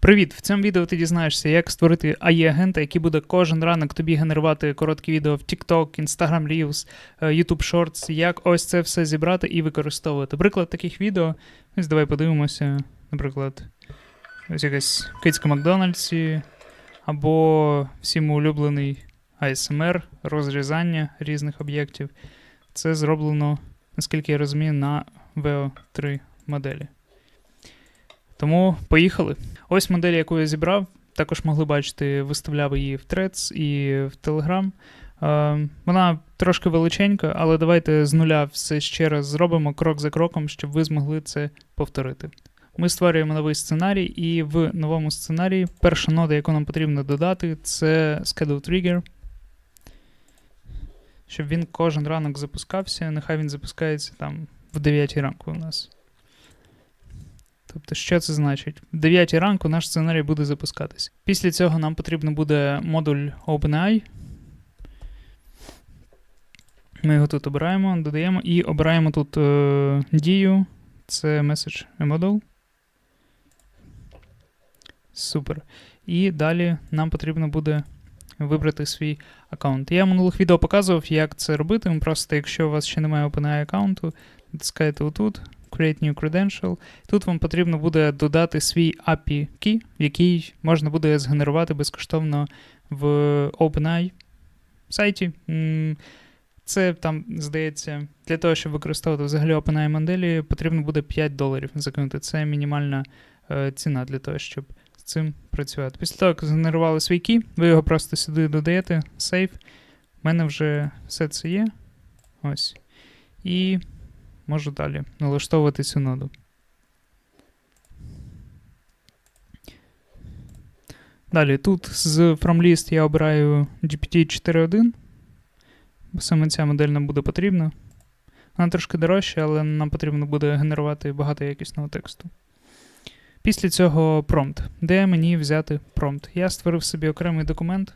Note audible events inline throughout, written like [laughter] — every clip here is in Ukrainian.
Привіт! В цьому відео ти дізнаєшся, як створити AI-агента, який буде кожен ранок тобі генерувати короткі відео в TikTok, Instagram Reels, е, YouTube Shorts, як ось це все зібрати і використовувати. Приклад таких відео. Ось давай подивимося, наприклад, ось якась кицька Макдональдсі, або всім улюблений ASMR, розрізання різних об'єктів. Це зроблено, наскільки я розумію, на VO3 моделі. Тому поїхали. Ось модель, яку я зібрав. Також могли бачити, виставляв її в Threads і в Telegram. Е, вона трошки величенька, але давайте з нуля все ще раз зробимо крок за кроком, щоб ви змогли це повторити. Ми створюємо новий сценарій, і в новому сценарії перша нода, яку нам потрібно додати, це Schedule Trigger. Щоб він кожен ранок запускався. Нехай він запускається там в 9 ранку у нас. Тобто, що це значить? В 9 ранку наш сценарій буде запускатись. Після цього нам потрібно буде модуль OpenAI. Ми його тут обираємо, додаємо і обираємо тут е, дію. Це message model. Супер. І далі нам потрібно буде вибрати свій аккаунт. Я в минулих відео показував, як це робити. Просто, якщо у вас ще немає OpenAI аккаунту, натискаєте отут. Create New Credential. Тут вам потрібно буде додати свій API key, який можна буде згенерувати безкоштовно в OpenAI сайті. Це там, здається, для того, щоб використовувати взагалі OpenAI моделі, потрібно буде 5 доларів закинути. Це мінімальна е, ціна для того, щоб з цим працювати. Після того, як згенерували свій key, ви його просто сюди додаєте, save. У мене вже все це є. Ось. І можу далі налаштовувати цю ноду. Далі тут з FromList я обираю GPT 4.1, бо саме ця модель нам буде потрібна. Вона трошки дорожча, але нам потрібно буде генерувати багато якісного тексту. Після цього промпт. Де мені взяти промпт? Я створив собі окремий документ,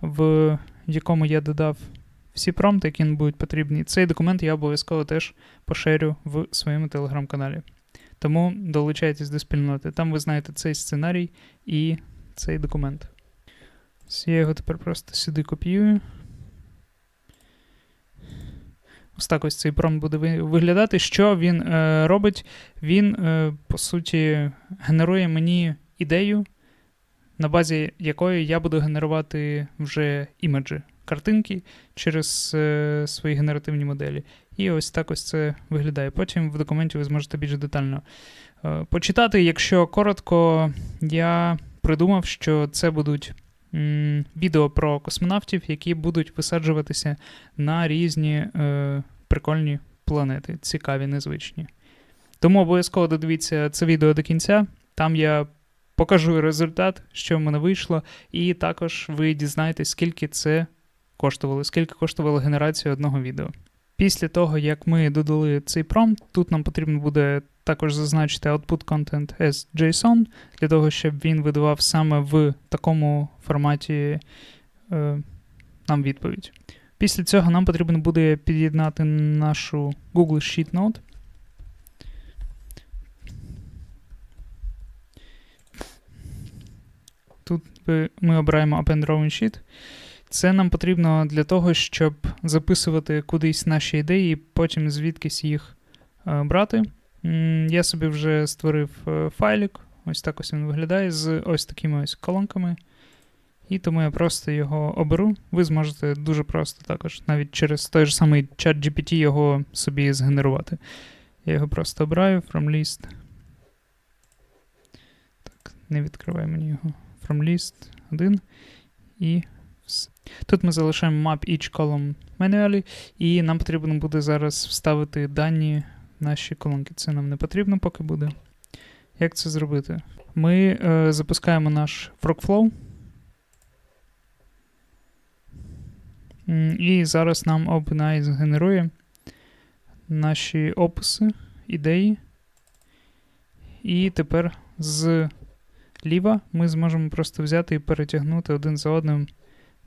в якому я додав всі промпти, які нам будуть потрібні. Цей документ я обов'язково теж поширю в своєму телеграм-каналі. Тому долучайтесь до спільноти. Там ви знаєте цей сценарій і цей документ. Я його тепер просто сюди копіюю. Ось так ось цей промпт буде виглядати. Що він е, робить? Він, е, по суті, генерує мені ідею, на базі якої я буду генерувати вже імеджі картинки через е, свої генеративні моделі. І ось так ось це виглядає. Потім в документі ви зможете більш детально е, почитати. Якщо коротко, я придумав, що це будуть відео про космонавтів, які будуть висаджуватися на різні е, прикольні планети, цікаві, незвичні. Тому обов'язково додивіться це відео до кінця. Там я покажу результат, що в мене вийшло, і також ви дізнаєтесь, скільки це коштувало, скільки коштувала генерація одного відео. Після того, як ми додали цей промпт, тут нам потрібно буде також зазначити output content as JSON, для того, щоб він видавав саме в такому форматі е, нам відповідь. Після цього нам потрібно буде під'єднати нашу Google Sheet Node. Тут ми обираємо Append Drawing Sheet. Це нам потрібно для того, щоб записувати кудись наші ідеї, і потім звідкись їх е, брати. Я собі вже створив е, файлик, ось так ось він виглядає, з ось такими ось колонками. І тому я просто його оберу. Ви зможете дуже просто також, навіть через той ж самий чат GPT його собі згенерувати. Я його просто обираю from list. Так, не відкривай мені його. From list 1. І Тут ми залишаємо map each column manually, і нам потрібно буде зараз вставити дані в наші колонки. Це нам не потрібно, поки буде. Як це зробити? Ми е, запускаємо наш Frogflow. І зараз нам OpenAI згенерує наші описи, ідеї. І тепер з ліва ми зможемо просто взяти і перетягнути один за одним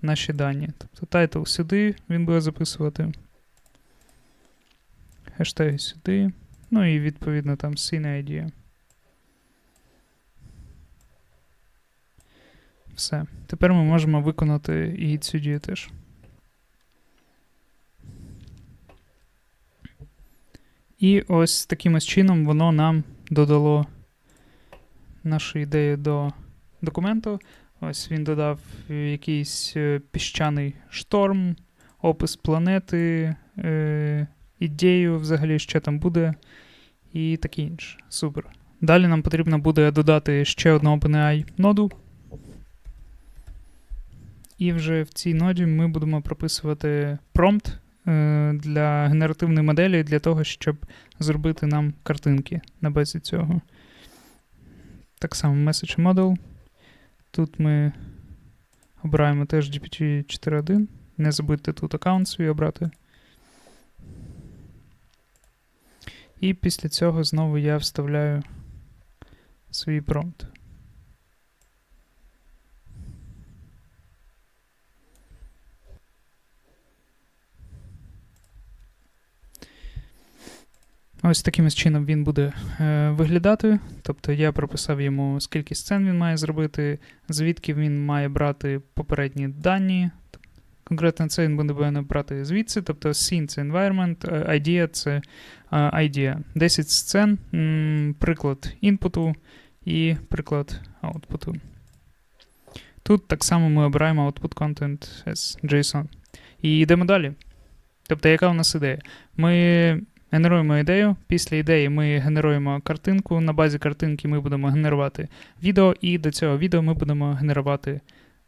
наші дані. Тобто тайтл сюди він буде записувати. Хештеги сюди. Ну і відповідно там scene idea. Все. Тепер ми можемо виконати і цю теж. І ось таким ось чином воно нам додало нашу ідею до документу. Ось він додав якийсь е, піщаний шторм, опис планети, е, ідею взагалі, що там буде, і таке інше. Супер. Далі нам потрібно буде додати ще одну OpenAI ноду. І вже в цій ноді ми будемо прописувати промпт е, для генеративної моделі для того, щоб зробити нам картинки на базі цього. Так само Message Model. Тут ми обираємо теж GPT 4.1. Не забудьте тут аккаунт свій обрати. І після цього знову я вставляю свій промпт. Ось таким чином він буде е, виглядати. Тобто я прописав йому, скільки сцен він має зробити, звідки він має брати попередні дані. Конкретно це він буде брати звідси, тобто scene – це environment, е, idea це uh, idea. 10 сцен, приклад інпуту і приклад аутпуту. Тут так само ми обираємо output content as JSON. І йдемо далі. Тобто, яка у нас ідея? Ми Генеруємо ідею. Після ідеї ми генеруємо картинку. На базі картинки ми будемо генерувати відео, і до цього відео ми будемо генерувати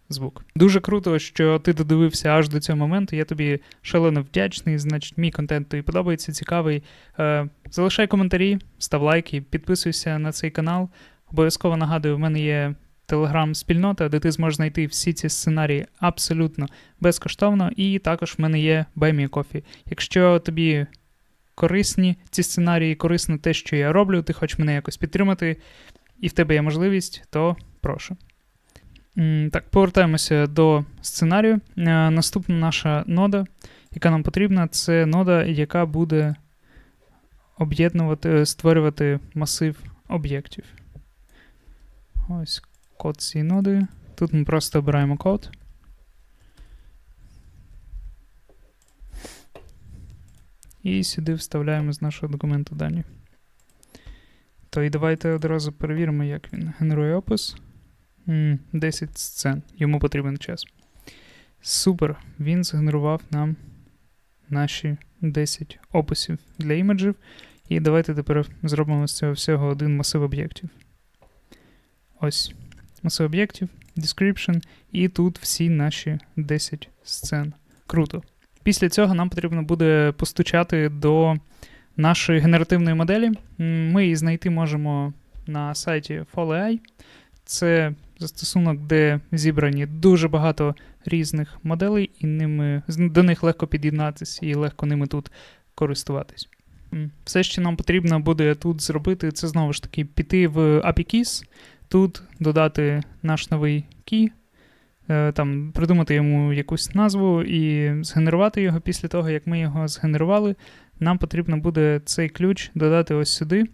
звук. Дуже круто, що ти додивився аж до цього моменту. Я тобі шалено вдячний. Значить, мій контент тобі подобається, цікавий. Е, залишай коментарі, став лайки, підписуйся на цей канал. Обов'язково нагадую, в мене є телеграм-спільнота, де ти зможеш знайти всі ці сценарії абсолютно безкоштовно. І також в мене є BuyMeCoffee. Якщо тобі корисні ці сценарії, корисно те, що я роблю, ти хочеш мене якось підтримати, і в тебе є можливість, то прошу. Так, повертаємося до сценарію. Е, наступна наша нода, яка нам потрібна, це нода, яка буде об'єднувати, створювати масив об'єктів. Ось код цієї ноди. Тут ми просто обираємо код. І сюди вставляємо з нашого документу дані. То і давайте одразу перевіримо, як він генерує опис. 10 сцен. Йому потрібен час. Супер! Він згенерував нам наші 10 описів для імеджів. І давайте тепер зробимо з цього всього один масив об'єктів. Ось. Масив об'єктів, description, і тут всі наші 10 сцен. Круто. Після цього нам потрібно буде постучати до нашої генеративної моделі. Ми її знайти можемо на сайті FallAI. Це застосунок, де зібрані дуже багато різних моделей, і ними, до них легко під'єднатися і легко ними тут користуватись. Все, що нам потрібно буде тут зробити, це знову ж таки піти в API Keys, тут додати наш новий key, там придумати йому якусь назву і згенерувати його після того, як ми його згенерували. Нам потрібно буде цей ключ додати ось сюди.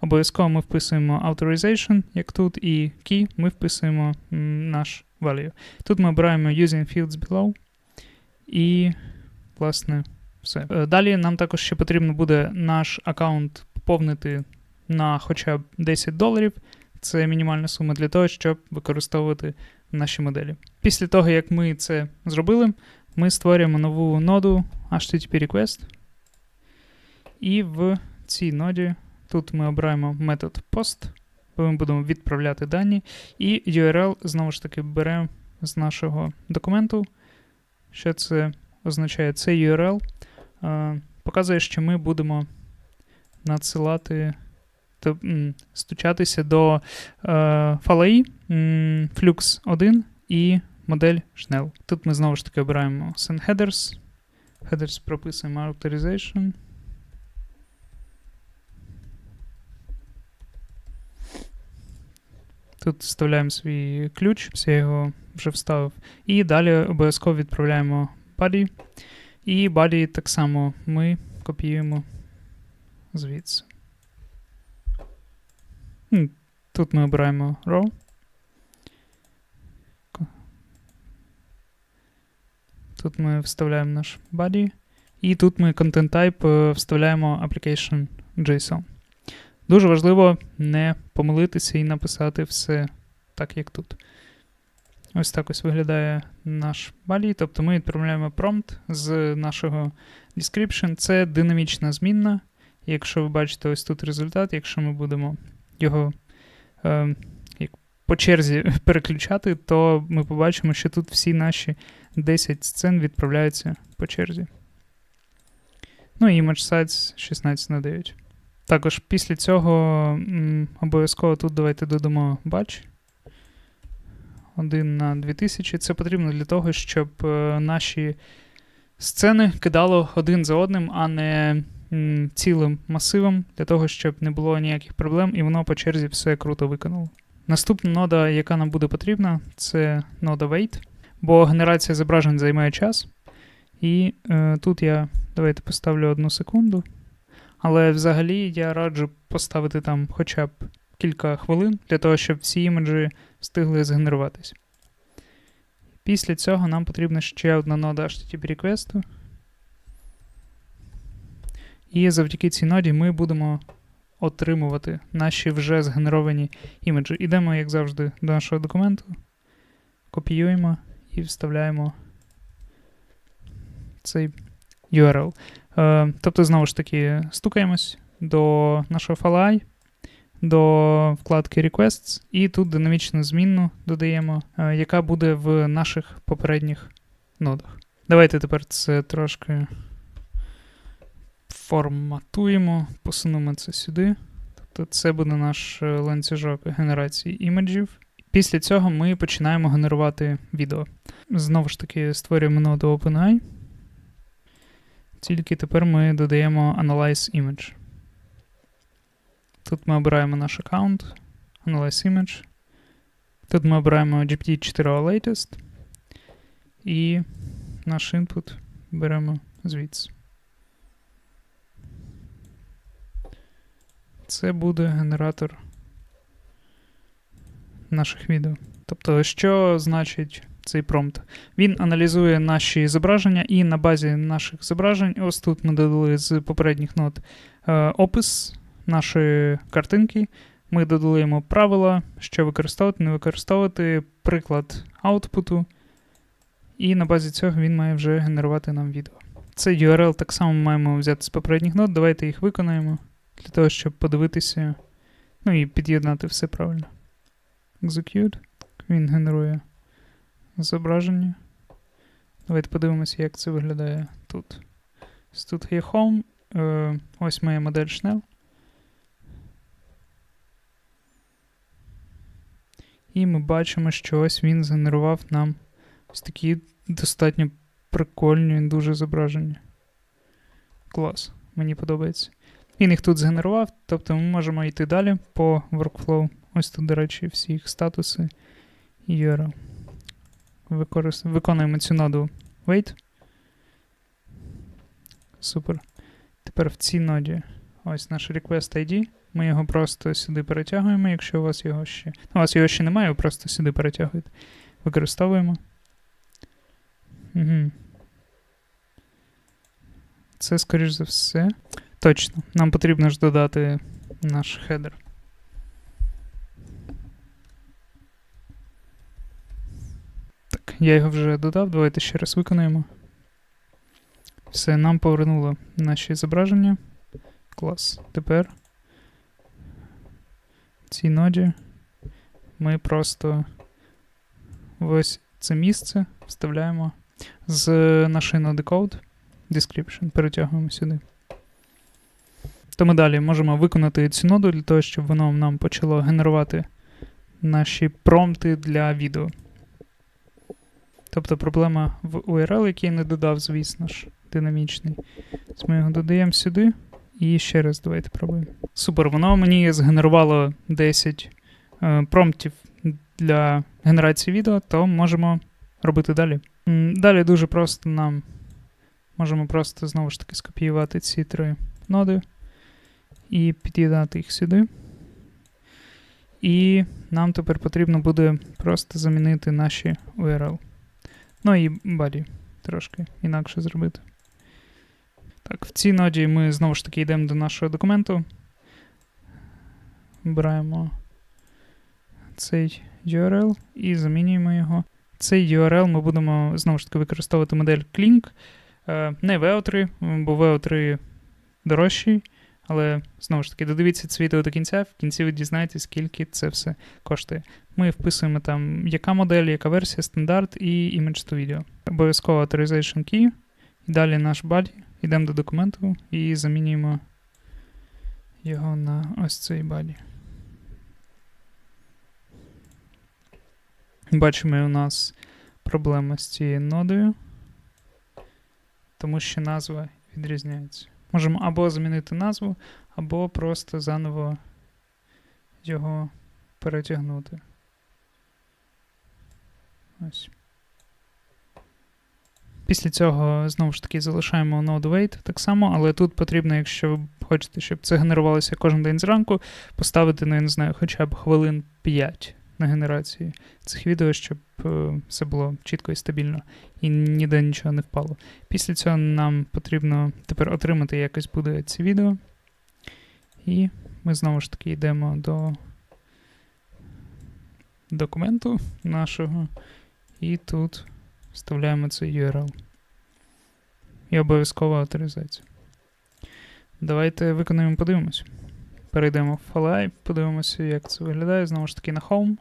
Обов'язково ми вписуємо authorization, як тут, і key, ми вписуємо наш value. Тут ми обираємо using fields below. І, власне, все. Е, далі нам також ще потрібно буде наш аккаунт поповнити на хоча б 10 доларів. Це мінімальна сума для того, щоб використовувати наші моделі. Після того, як ми це зробили, ми створюємо нову ноду HTTP request. І в цій ноді тут ми обираємо метод post, бо ми будемо відправляти дані. І URL знову ж таки беремо з нашого документу. Що це означає? Це URL е, показує, що ми будемо надсилати то, стучатися до е, FALAI, Flux 1 і модель Schnell. Тут ми знову ж таки обираємо Send Headers. Headers прописуємо Authorization. Тут вставляємо свій ключ, все його вже вставив. І далі обов'язково відправляємо body. І body так само ми копіюємо звідси. Тут ми обираємо row. Тут ми вставляємо наш body. І тут ми content type е, вставляємо application JSON. Дуже важливо не помилитися і написати все так, як тут. Ось так ось виглядає наш body. Тобто ми відправляємо prompt з нашого description. Це динамічна змінна. Якщо ви бачите ось тут результат, якщо ми будемо його е, по черзі [laughs] переключати, то ми побачимо, що тут всі наші 10 сцен відправляються по черзі. Ну і size 16 на 9. Також після цього обов'язково тут давайте додамо batch. 1 на 2000. Це потрібно для того, щоб е, наші сцени кидало один за одним, а не цілим масивом, для того, щоб не було ніяких проблем, і воно по черзі все круто виконало. Наступна нода, яка нам буде потрібна, це нода Wait, бо генерація зображень займає час. І е, тут я давайте поставлю одну секунду. Але взагалі я раджу поставити там хоча б кілька хвилин для того, щоб всі імеджі встигли згенеруватись. Після цього нам потрібна ще одна нода HTTP request. І завдяки цій ноді ми будемо отримувати наші вже згенеровані імеджі. Ідемо, як завжди, до нашого документу, копіюємо і вставляємо цей URL. Е, тобто, знову ж таки, стукаємось до нашого файла до вкладки Requests, і тут динамічну змінну додаємо, е, яка буде в наших попередніх нодах. Давайте тепер це трошки форматуємо, посунемо це сюди. Тобто це буде наш е, ланцюжок генерації імеджів. Після цього ми починаємо генерувати відео. Знову ж таки, створюємо ноду OpenAI. Тільки тепер ми додаємо Analyze Image. Тут ми обираємо наш аккаунт, Analyze Image. Тут ми обираємо GPT-4 Latest. І наш input беремо звідси. Це буде генератор наших відео. Тобто, що значить цей промпт? Він аналізує наші зображення, і на базі наших зображень, ось тут ми додали з попередніх нот е, опис нашої картинки. Ми додали йому правила, що використовувати, не використовувати, приклад аутпуту. І на базі цього він має вже генерувати нам відео. Цей URL так само маємо взяти з попередніх нот. Давайте їх виконаємо для того, щоб подивитися, ну і під'єднати все правильно. Execute. Він генерує зображення. Давайте подивимося, як це виглядає тут. Тут є Home. Е, ось моя модель Schnell. І ми бачимо, що ось він згенерував нам ось такі достатньо прикольні дуже зображення. Клас, мені подобається. Він їх тут згенерував, тобто ми можемо йти далі по workflow. Ось тут, до речі, всі їх статуси URL. Використ... Виконуємо цю ноду wait. Супер. Тепер в цій ноді ось наш request ID. Ми його просто сюди перетягуємо, якщо у вас його ще. Ну, у вас його ще немає, ви просто сюди перетягуєте. Використовуємо. Угу. Це, скоріш за все. Точно. Нам потрібно ж додати наш хедер. Так, я його вже додав. Давайте ще раз виконаємо. Все, нам повернуло наші зображення. Клас. Тепер цій ноді ми просто в ось це місце вставляємо з нашої ноди code description, перетягуємо сюди. То ми далі можемо виконати цю ноду для того, щоб воно нам почало генерувати наші промпти для відео. Тобто проблема в URL, який я не додав, звісно ж, динамічний. Ми його додаємо сюди. І ще раз давайте пробуємо. Супер, воно мені згенерувало 10 е, промптів для генерації відео, то можемо робити далі. Далі дуже просто нам можемо просто знову ж таки скопіювати ці три ноди і під'єднати їх сюди. І нам тепер потрібно буде просто замінити наші URL. Ну і body трошки інакше зробити. Так, в цій ноді ми знову ж таки йдемо до нашого документу. Вибираємо цей URL і замінюємо його. Цей URL ми будемо знову ж таки використовувати модель Clink, е, не VO3, бо VO3 дорожчий. Але знову ж таки, додивіться це відео до кінця, в кінці ви дізнаєтесь, скільки це все коштує. Ми вписуємо там, яка модель, яка версія, стандарт і image to video. Обов'язково authorization key. Далі наш body. Йдемо до документу і замінюємо його на ось цей body. Бачимо, у нас проблема з цією нодою, тому що назва відрізняється. Можемо або змінити назву, або просто заново його перетягнути. Ось. Після цього, знову ж таки, залишаємо node wait так само, але тут потрібно, якщо ви хочете, щоб це генерувалося кожен день зранку, поставити, ну, я не знаю, хоча б хвилин 5 на генерації цих відео, щоб е, все було чітко і стабільно і ніде нічого не впало. Після цього нам потрібно тепер отримати якось буде ці відео. І ми знову ж таки йдемо до документу нашого, і тут вставляємо цей URL. І обов'язкова авторизація. Давайте виконуємо, подивимось. Перейдемо в Fly, подивимося, як це виглядає. Знову ж таки на Home.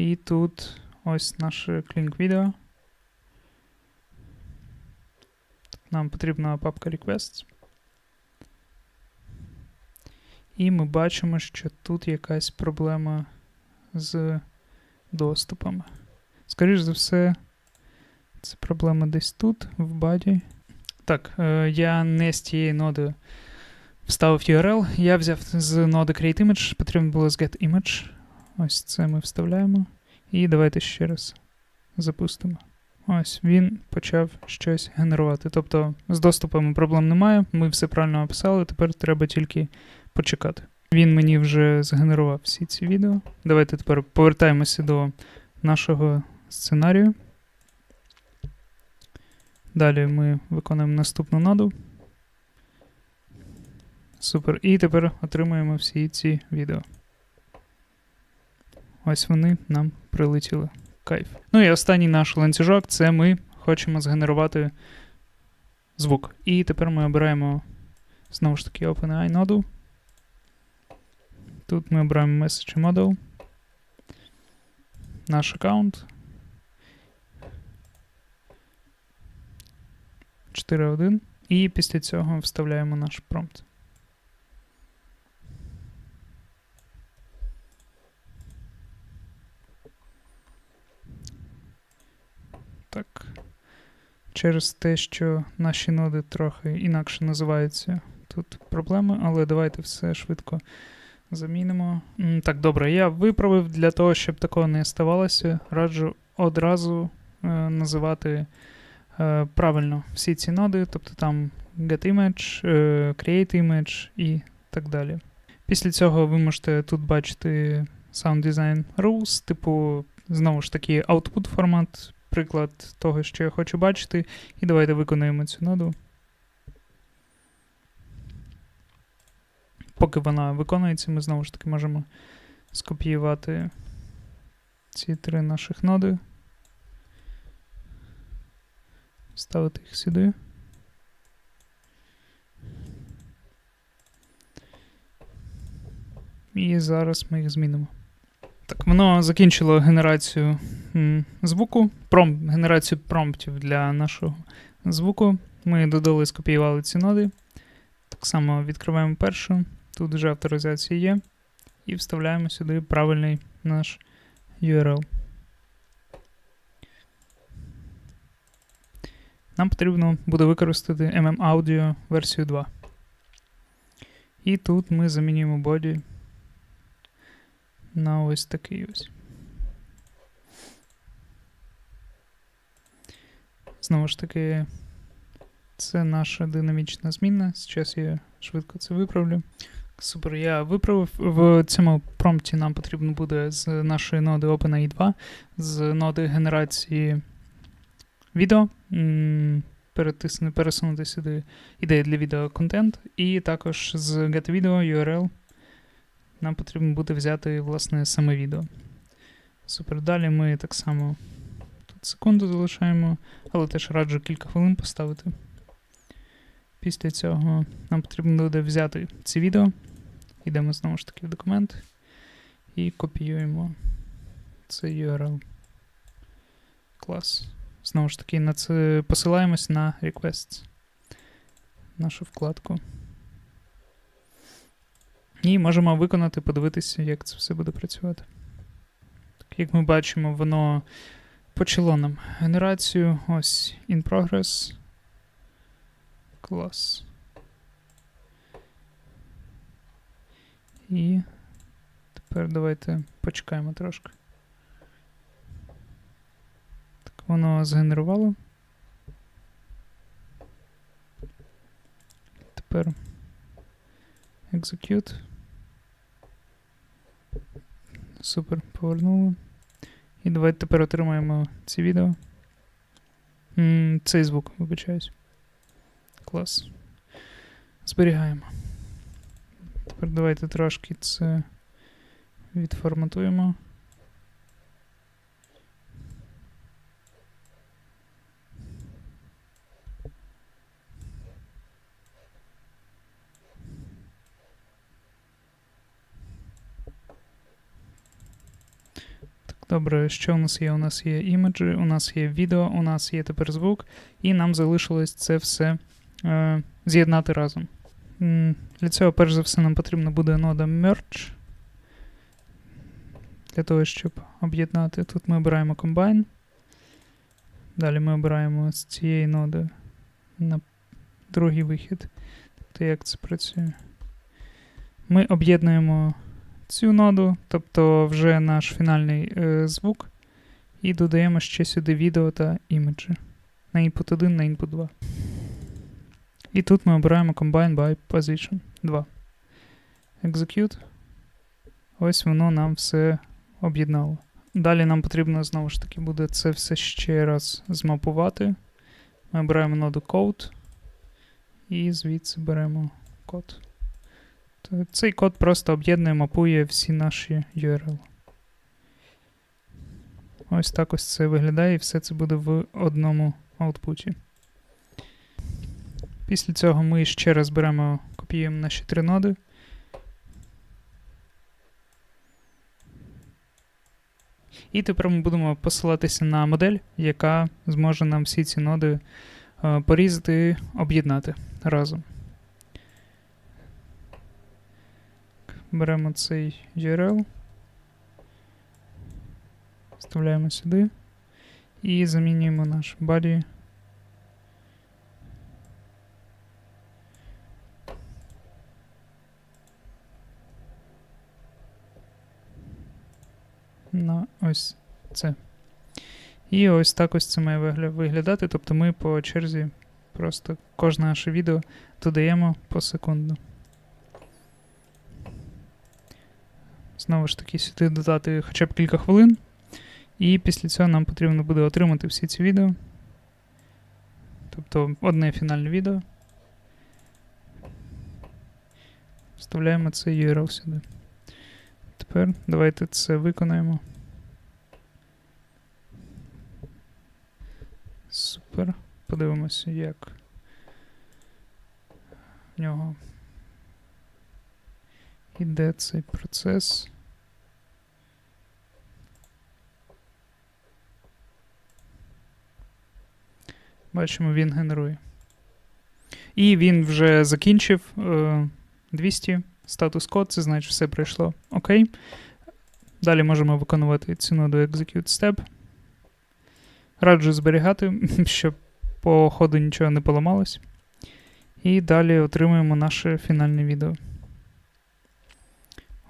І тут ось наше Clink відео. Нам потрібна папка Requests. І ми бачимо, що тут якась проблема з доступами. Скоріше за все, це проблема десь тут, в баді. Так, е, я не з тієї ноди вставив URL. Я взяв з ноди Create Image, потрібно було з Get Image. Ось це ми вставляємо. І давайте ще раз запустимо. Ось він почав щось генерувати. Тобто з доступами проблем немає, ми все правильно описали, тепер треба тільки почекати. Він мені вже згенерував всі ці відео. Давайте тепер повертаємося до нашого сценарію. Далі ми виконуємо наступну ноду. Супер. І тепер отримуємо всі ці відео. Ось вони нам прилетіли. Кайф. Ну і останній наш ланцюжок це ми хочемо згенерувати звук. І тепер ми обираємо знову ж таки OpenAI ноду. Тут ми обираємо Message Model. Наш аккаунт. 4.1. І після цього вставляємо наш промпт. Так. Через те, що наші ноди трохи інакше називаються, тут проблеми, але давайте все швидко замінимо. Так, добре, я виправив для того, щоб такого не ставалося. Раджу одразу е, називати е, правильно всі ці ноди, тобто там getImage, е, createImage і так далі. Після цього ви можете тут бачити Sound Design Rules, типу, знову ж таки, output формат приклад того, що я хочу бачити. І давайте виконуємо цю ноду. Поки вона виконується, ми знову ж таки можемо скопіювати ці три наших ноди. Ставити їх сюди. І зараз ми їх змінимо. Так, воно закінчило генерацію звуку, пром, генерацію промптів для нашого звуку. Ми додали, скопіювали ці ноди. Так само відкриваємо першу. Тут вже авторизація є. І вставляємо сюди правильний наш URL. Нам потрібно буде використати MM Audio версію 2. І тут ми замінюємо body на ось такий ось. Знову ж таки, це наша динамічна зміна. Зараз я швидко це виправлю. Супер, я виправив. В цьому промпті нам потрібно буде з нашої ноди OpenAI 2, з ноди генерації відео, м, перетисну, пересунути сюди ідеї для відео контент, і також з GetVideo URL нам потрібно буде взяти власне саме відео. Супер. Далі ми так само тут секунду залишаємо, але теж раджу кілька хвилин поставити. Після цього нам потрібно буде взяти це відео. Йдемо знову ж таки в документ і копіюємо цей URL. Клас. Знову ж таки, на це посилаємось на requests. Нашу вкладку. І можемо виконати, подивитися, як це все буде працювати. Так, як ми бачимо, воно почало нам генерацію. Ось in progress. Клас. І тепер давайте почекаємо трошки. Так, воно згенерувало. Тепер execute. Супер, повернули. І давайте тепер отримаємо ці відео. М, Цей звук, вибачаюсь. Клас. Зберігаємо. Тепер давайте трошки це відформатуємо. Добре, що у нас є? У нас є імеджі, у нас є відео, у нас є тепер звук, і нам залишилось це все е, з'єднати разом. Для цього, перш за все, нам потрібна буде нода Merge. Для того, щоб об'єднати. Тут ми обираємо Combine. Далі ми обираємо з цієї ноди на другий вихід. Тобто, як це працює? Ми об'єднуємо цю ноду, тобто вже наш фінальний е, звук, і додаємо ще сюди відео та імеджі. На input 1, на input 2. І тут ми обираємо Combine by Position 2. Execute. Ось воно нам все об'єднало. Далі нам потрібно знову ж таки буде це все ще раз змапувати. Ми обираємо ноду Code. І звідси беремо код. Цей код просто об'єднує, мапує всі наші URL. Ось так ось це виглядає, і все це буде в одному аутпуті. Після цього ми ще раз беремо, копіюємо наші три ноди. І тепер ми будемо посилатися на модель, яка зможе нам всі ці ноди е, порізати об'єднати разом. Беремо цей URL, вставляємо сюди і замінюємо наш body на ось це. І ось так ось це має вигля- виглядати. Тобто ми по черзі просто кожне наше відео додаємо посекундно. Знову ж таки, сюди додати хоча б кілька хвилин. І після цього нам потрібно буде отримати всі ці відео. Тобто одне фінальне відео. Вставляємо цей URL сюди. Тепер давайте це виконаємо. Супер. Подивимося, як в нього іде цей процес. Бачимо, він генерує. І він вже закінчив е, 200 статус код, це значить все пройшло окей. Далі можемо виконувати цю ноду Execute Step. Раджу зберігати, [laughs] щоб по ходу нічого не поламалось. І далі отримуємо наше фінальне відео.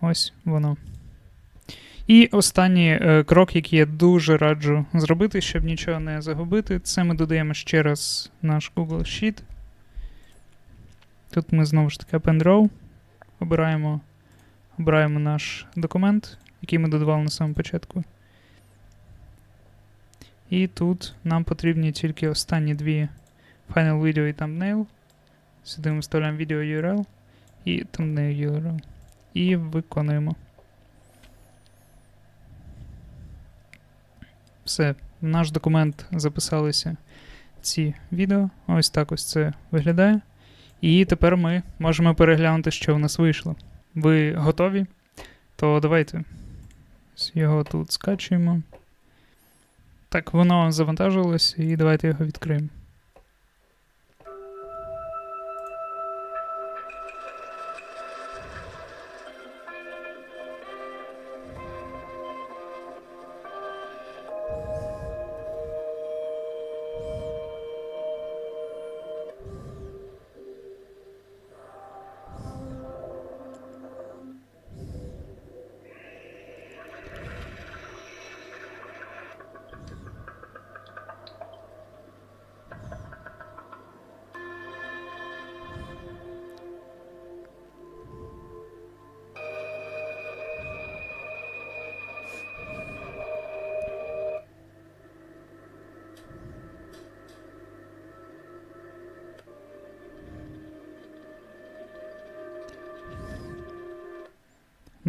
Ось воно. І останній е, крок, який я дуже раджу зробити, щоб нічого не загубити, це ми додаємо ще раз наш Google Sheet. Тут ми знову ж таки Append Row. Обираємо, обираємо наш документ, який ми додавали на самому початку. І тут нам потрібні тільки останні дві Final Video і Thumbnail. Сюди ми вставляємо відео URL і thumbnail URL. І виконуємо. Все, в наш документ записалися ці відео. Ось так ось це виглядає. І тепер ми можемо переглянути, що в нас вийшло. Ви готові? То давайте його тут скачуємо. Так, воно завантажилось, і давайте його відкриємо.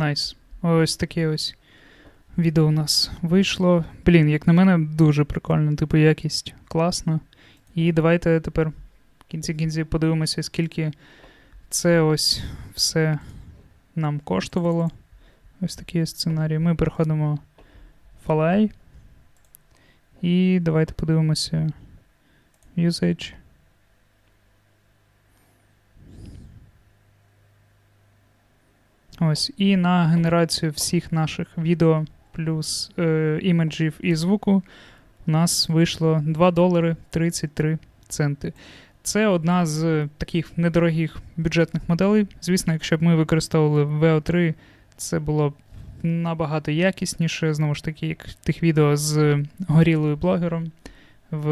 Найс. Ось таке ось відео у нас вийшло. Блін, як на мене, дуже прикольно, типу, якість класна. І давайте тепер в кінці кінці подивимося, скільки це ось все нам коштувало. Ось такий сценарій. Ми переходимо в Falai. І давайте подивимося usage. Ось, і на генерацію всіх наших відео плюс е, імеджів і звуку у нас вийшло 2 долари 33 центи. Це одна з таких недорогих бюджетних моделей. Звісно, якщо б ми використовували VO3, це було б набагато якісніше, знову ж таки, як тих відео з горілою блогером в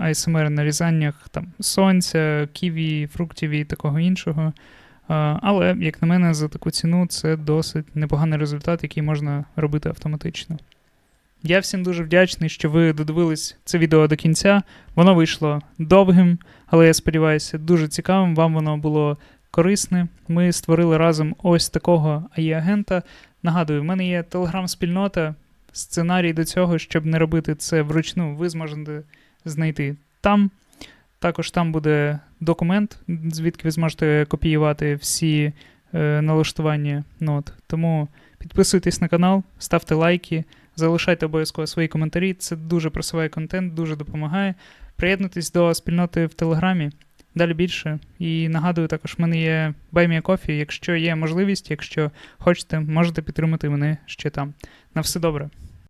ASMR нарізаннях там сонця, ківі, фруктів і такого іншого. А, Але, як на мене, за таку ціну це досить непоганий результат, який можна робити автоматично. Я всім дуже вдячний, що ви додивились це відео до кінця. Воно вийшло довгим, але я сподіваюся, дуже цікавим. Вам воно було корисне. Ми створили разом ось такого АІ-агента. Нагадую, в мене є телеграм-спільнота. Сценарій до цього, щоб не робити це вручну, ви зможете знайти там. Також там буде документ, звідки ви зможете копіювати всі е, налаштування нот. Тому підписуйтесь на канал, ставте лайки, залишайте обов'язково свої коментарі. Це дуже просуває контент, дуже допомагає. Приєднуйтесь до спільноти в Телеграмі. Далі більше. І нагадую, також в мене є Coffee. Якщо є можливість, якщо хочете, можете підтримати мене ще там. На все добре.